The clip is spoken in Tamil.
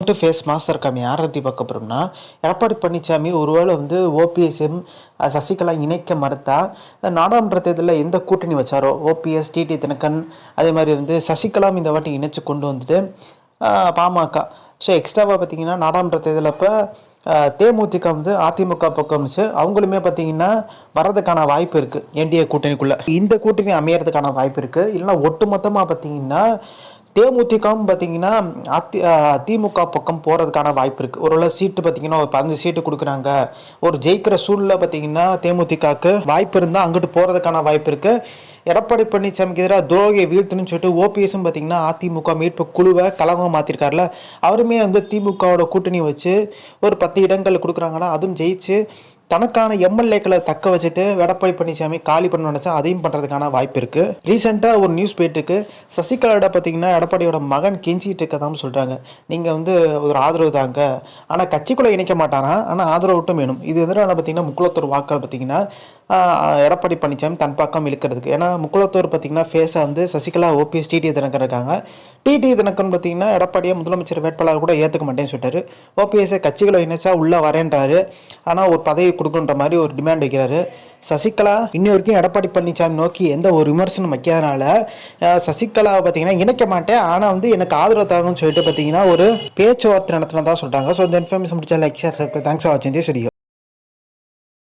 டு ஃபேஸ் மாஸ்டர் கம்மி யாரை பற்றி பார்க்க போகிறோம்னா எடப்பாடி பழனிசாமி ஒருவேளை வந்து ஓபிஎஸ்எம் சசிகலா இணைக்க மறுத்தா நாடாளுமன்ற தேர்தலில் எந்த கூட்டணி வச்சாரோ ஓபிஎஸ் டிடி தினகன் அதே மாதிரி வந்து சசிகலாம் இந்த வாட்டி இணைச்சு கொண்டு வந்துட்டு பாமக. ஸோ எக்ஸ்ட்ராவாக பார்த்தீங்கன்னா நாடாளுமன்ற தேர்தல் அப்போ தேமுதிக வந்து அதிமுக பக்கம் அவங்களுமே பார்த்தீங்கன்னா வர்றதுக்கான வாய்ப்பு இருக்குது என்டிஏ கூட்டணிக்குள்ளே. இந்த கூட்டணி அமையறதுக்கான வாய்ப்பு இருக்குது இல்லைன்னா ஒட்டுமொத்தமாக பார்த்தீங்கன்னா தேமுதிகவும் பார்த்தீங்கன்னா அதி திமுக பக்கம் போகிறதுக்கான வாய்ப்பு இருக்குது ஒரு சீட்டு பார்த்தீங்கன்னா ஒரு பதினஞ்சு சீட்டு கொடுக்குறாங்க. ஒரு ஜெயிக்கிற சூழ்நிலை பார்த்தீங்கன்னா தேமுதிகவுக்கு வாய்ப்பு இருந்தால் அங்கிட்டு போகிறதுக்கான வாய்ப்பு இருக்குது எடப்பாடி பழனிசாமிக்கு எதிராக துரோகியை வீழ்த்தணும்னு சொல்லிட்டு ஓபிஎஸும் பார்த்தீங்கன்னா அதிமுக மீட்பு குழுவை கலவம் மாற்றிருக்காருல அவருமே வந்து திமுகவோட கூட்டணி வச்சு ஒரு பத்து இடங்கள் கொடுக்குறாங்கன்னா அதுவும் ஜெயிச்சு தனக்கான எம்எல்ஏக்களை தக்க வச்சுட்டு எடப்பாடி பழனிசாமி காலி பண்ண நினச்சா அதையும் பண்ணுறதுக்கான வாய்ப்பு இருக்குது ரீசெண்டாக ஒரு நியூஸ் போயிட்டுருக்கு சசிகலாவிட பார்த்தீங்கன்னா எடப்பாடியோட மகன் கெஞ்சிட்டு இருக்கதான்னு சொல்கிறாங்க நீங்கள் வந்து ஒரு ஆதரவு தாங்க. ஆனால் கட்சிக்குள்ளே இணைக்க மாட்டாராம் ஆனால் ஆதரவு மட்டும் வேணும். இது வந்து பார்த்தீங்கன்னா முக்குளத்தூர் வாக்கள் பார்த்தீங்கன்னா எடப்பாடி பழனிசாமி தன் பக்கம் இழுக்கிறதுக்கு. ஏன்னா முக்குளத்தூர் பார்த்தீங்கன்னா ஃபேஸாக வந்து சசிகலா ஓபிஎஸ் டிடி தினகர் இருக்காங்க. டிடி தினகரன் பார்த்தீங்கன்னா எடப்பாடியை முதலமைச்சர் வேட்பாளர் கூட ஏற்றுக்க மாட்டேன்னு சொல்லிட்டாரு. ஓபிஎஸ்ஐ கட்சிகளை இணைச்சா உள்ளே வரேன்றாரு. ஆனால் ஒரு பதவி கொடுக்குன்ற மாதிரி ஒரு டிமாண்ட் வைக்கிறாரு. சசிகலா இன்னி வரைக்கும் எடப்பாடி பழனிசாமி நோக்கி எந்த ஒரு விமர்சனம் வைக்காதனால சசிகலாவை பார்த்தீங்கன்னா இணைக்க மாட்டேன். ஆனால் வந்து எனக்கு ஆதரவு தரணும்னு சொல்லிட்டு பார்த்தீங்கன்னா ஒரு பேச்சுவார்த்தை நடத்தினதா சொல்கிறாங்க ஸோ இந்த இன்ஃபர்மேஷன் முடிச்சா லைக் ஷேர் தேங்க்ஸ் ஃபார் வாட்சிங் திஸ் வீடியோ